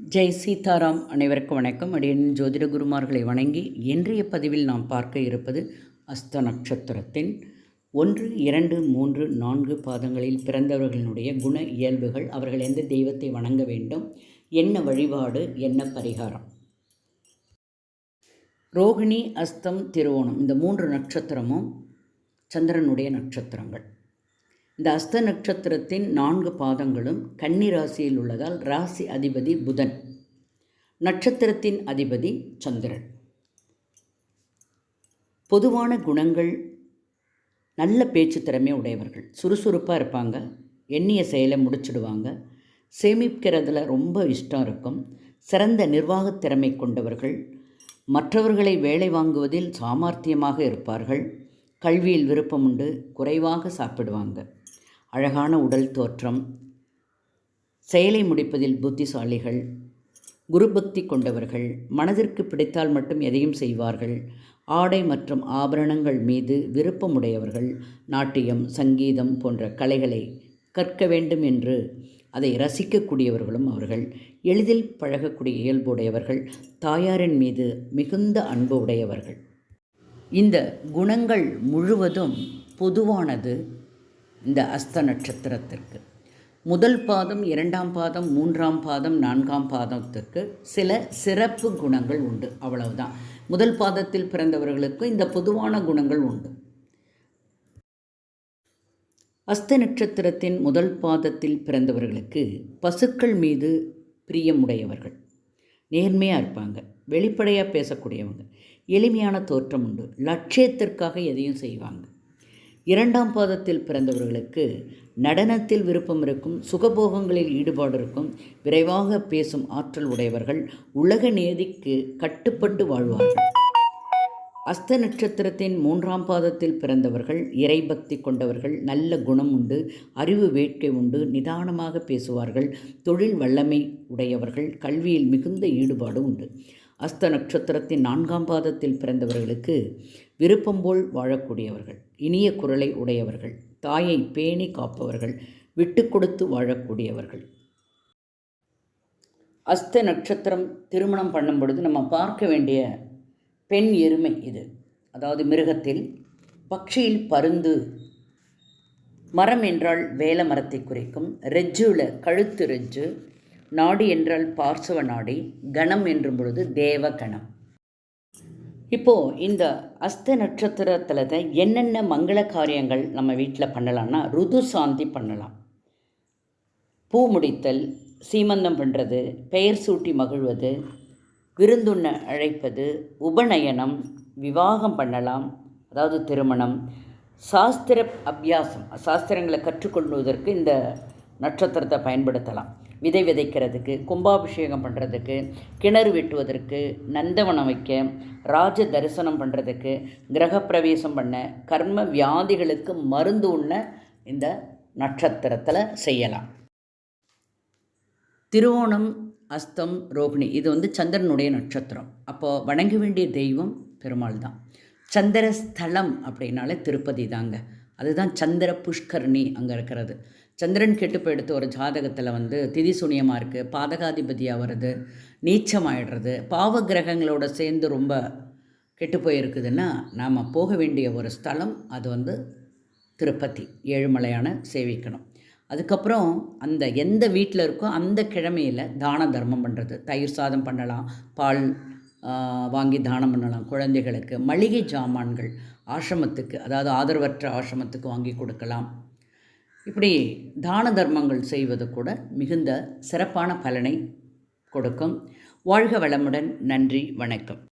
ஜெய் சீதாராம் அனைவருக்கும் வணக்கம். அடியன் ஜோதிட குருமார்களை வணங்கி இன்றைய பதிவில் நாம் பார்க்க இருப்பது அஸ்த நட்சத்திரத்தின் ஒன்று இரண்டு மூன்று நான்கு பாதங்களில் பிறந்தவர்களுடைய குண இயல்புகள் அவர்கள் எந்த தெய்வத்தை வணங்க வேண்டும் என்ன வழிபாடு என்ன பரிகாரம். ரோகிணி அஸ்தம் திருவோணம் இந்த மூன்று நட்சத்திரமும் சந்திரனுடைய நட்சத்திரங்கள். இந்த அஸ்த நட்சத்திரத்தின் நான்கு பாதங்களும் கன்னி ராசியில் உள்ளதால் ராசி அதிபதி புதன் நட்சத்திரத்தின் அதிபதி சந்திரன். பொதுவான குணங்கள் நல்ல பேச்சு திறமை உடையவர்கள். சுறுசுறுப்பாக இருப்பாங்க எண்ணிய செயலை முடிச்சிடுவாங்க சேமிக்கிறதுல ரொம்ப இஷ்டம் இருக்கும். சிறந்த நிர்வாகத் திறமை கொண்டவர்கள் மற்றவர்களை வேலை வாங்குவதில் சாமர்த்தியமாக இருப்பார்கள். கல்வியில் விருப்பம் உண்டு குறைவாக சாப்பிடுவாங்க. அழகான உடல் தோற்றம் செயலை முடிப்பதில் புத்திசாலிகள் குருபக்தி கொண்டவர்கள் மனதிற்கு பிடித்தால் மட்டும் எதையும் செய்வார்கள். ஆடை மற்றும் ஆபரணங்கள் மீது விருப்பமுடையவர்கள் நாட்டியம் சங்கீதம் போன்ற கலைகளை கற்க வேண்டும் என்று அதை ரசிக்கக்கூடியவர்களும் அவர்கள். எளிதில் பழகக்கூடிய இயல்புடையவர்கள் தாயாரின் மீது மிகுந்த அன்பு உடையவர்கள் இந்த குணங்கள் முழுவதும் பொதுவானது. இந்த அஸ்த நட்சத்திரத்திற்கு. முதல் பாதம் இரண்டாம் பாதம் மூன்றாம் பாதம் நான்காம் பாதத்திற்கு சில சிறப்பு குணங்கள் உண்டு. அவ்வளவுதான். முதல் பாதத்தில் பிறந்தவர்களுக்கு இந்த பொதுவான குணங்கள் உண்டு. அஸ்த நட்சத்திரத்தின் முதல் பாதத்தில் பிறந்தவர்களுக்கு பசுக்கள் மீது பிரியமுடையவர்கள். நேர்மையாக இருப்பாங்க. வெளிப்படையாக பேசக்கூடியவங்க. எளிமையான தோற்றம் உண்டு. லட்சியத்திற்காக எதையும் செய்வாங்க. இரண்டாம் பாதத்தில் பிறந்தவர்களுக்கு நடனத்தில் விருப்பம் இருக்கும் சுகபோகங்களில் ஈடுபாடு இருக்கும் விரைவாக பேசும் ஆற்றல் உடையவர்கள் உலக நேதிக்கு கட்டுப்பட்டு வாழ்வார்கள். அஸ்த நட்சத்திரத்தின் மூன்றாம் பாதத்தில் பிறந்தவர்கள் இறைபக்தி கொண்டவர்கள் நல்ல குணம் உண்டு அறிவு வேட்கை உண்டு நிதானமாக பேசுவார்கள் தொழில் வல்லமை உடையவர்கள் கல்வியில் மிகுந்த ஈடுபாடு உண்டு. அஸ்த நட்சத்திரத்தின் நான்காம் பாதத்தில் பிறந்தவர்களுக்கு விருப்பம் போல் வாழக்கூடியவர்கள் இனிய குரலை உடையவர்கள் தாயை பேணி காப்பவர்கள் விட்டு கொடுத்து வாழக்கூடியவர்கள். அஸ்த நட்சத்திரம் திருமணம் பண்ணும் பொழுது நம்ம பார்க்க வேண்டிய பெண் எருமை இது. அதாவது மிருகத்தில் பக்ஷியில் பருந்து மரம் என்றால் வேல மரத்தை குறிக்கும் ரெஜ்ஜுல கழுத்து ரெஜ்ஜு நாடி என்றால் பார்சவ நாடி கணம் என்றும் பொழுது தேவ கணம் இப்போது இந்த அஸ்த நட்சத்திரத்தில் தான் என்னென்ன மங்கள காரியங்கள் நம்ம வீட்டில் பண்ணலாம்னா ருது சாந்தி பண்ணலாம். பூ முடித்தல் சீமந்தம் பண்ணுறது பெயர் சூட்டி மகிழ்வது விருந்துண்ண அழைப்பது உபநயனம் விவாகம் பண்ணலாம் அதாவது திருமணம் சாஸ்திர அபியாசம் சாஸ்திரங்களை கற்றுக்கொள்வதற்கு இந்த நட்சத்திரத்தை பயன்படுத்தலாம். விதை விதைக்கிறதுக்கு கும்பாபிஷேகம் பண்ணுறதுக்கு கிணறு வெட்டுவதற்கு நந்தவனம் வைக்க ராஜ தரிசனம் பண்ணுறதுக்கு கிரகப்பிரவேசம் பண்ண கர்ம வியாதிகளுக்கு மருந்து உண்ண இந்த நட்சத்திரத்தில் செய்யலாம். திருவோணம் அஸ்தம் ரோகிணி இது வந்து சந்திரனுடைய நட்சத்திரம். அப்போது வணங்க வேண்டிய தெய்வம் பெருமாள் தான். சந்திர ஸ்தலம் அப்படின்னாலே திருப்பதி தாங்க. அதுதான் சந்திர புஷ்கரணி அங்கே இருக்கிறது. சந்திரன் கெட்டு போயிடுத்து ஒரு ஜாதகத்தில் வந்து திதி சுனியமாக இருக்குது பாதகாதிபதியாக வருது நீச்சமாயிடுறது பாவ கிரகங்களோட சேர்ந்து ரொம்ப கெட்டு போயிருக்குதுன்னா நாம் போக வேண்டிய ஒரு ஸ்தலம் அது வந்து திருப்பதி ஏழுமலையான சேவிக்கணும். அதுக்கப்புறம் அந்த எந்த வீட்டில் இருக்கோ அந்த கிழமையில் தான தர்மம் பண்ணுறது தயிர் சாதம் பண்ணலாம் பால் வாங்கி தானம் பண்ணலாம் குழந்தைகளுக்கு. மளிகை ஜாமான்கள் ஆசிரமத்துக்கு அதாவது ஆதரவற்ற ஆசிரமத்துக்கு வாங்கி கொடுக்கலாம். இப்படி தான தர்மங்கள் செய்வது கூட மிகுந்த சிறப்பான பலனை கொடுக்கும். வாழ்க வளமுடன். நன்றி. வணக்கம்.